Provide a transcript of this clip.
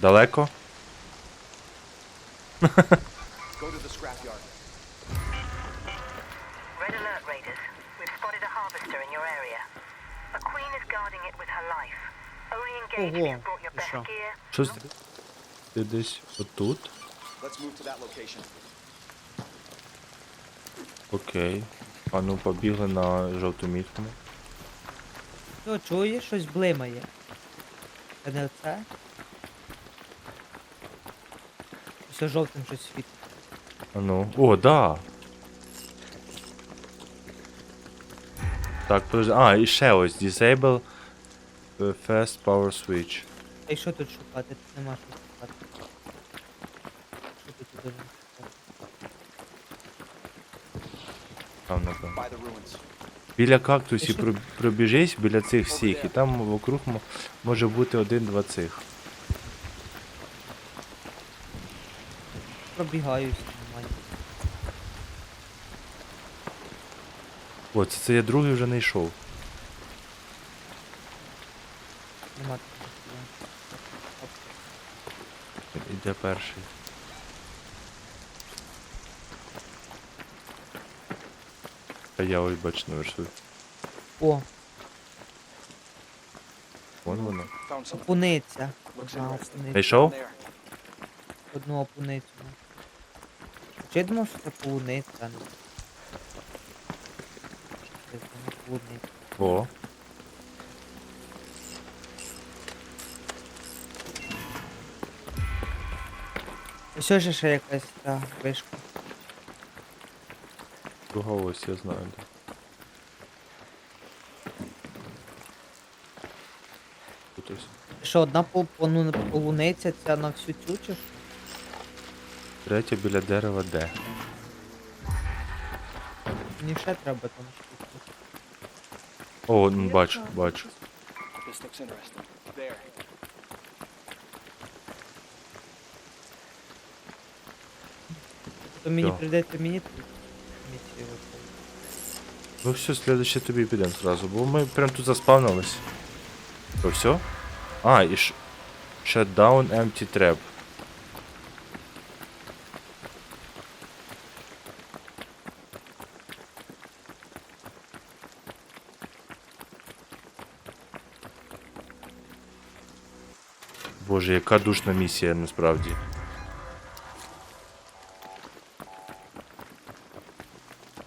Далеко? Ого, best що? Щось. Ти десь отут? Окей. А ну побігли на жовту мітку. Що, чуєш, щось блимає? Це не оце? Все жовтим щось світить. А ну. О, да. Так, подожди. А, і ще ось. Disable е, Fast Power Switch. А й що тут шукати? Тут нема що шукати. Що тут дуже шукати? Там, напевно. By the ruins. Біля кактусів що? пробіжись, біля цих всіх, і там вокруг мо- може бути один-два цих. Пробігаюсь нормально. О, це, це я другий вже не йшов. Нема. Іде перший. А я ось бачу на вершу. О, Вон воно. Опуниця. Одна опуниця. Знайшов? Одну опуницю. Ну. Я думав, що це полуниця, а не. Це не полуниця. О. Ось же ще якась та вишка. Друга ось, я знаю. де. Тут ось. Що, одна пол- полу- полуниця, ця на всю цю чи що? Третя біля дерева де? Мені ще треба там. О, ну, бачу, бачу. This looks interesting. There. То мені прийдеться мені тут місію виконувати. Ну все, следующее тобі підемо зразу, бо ми прям тут заспавнились. То все? А, і ш... Shutdown Empty Trap. Боже, яка душна місія насправді.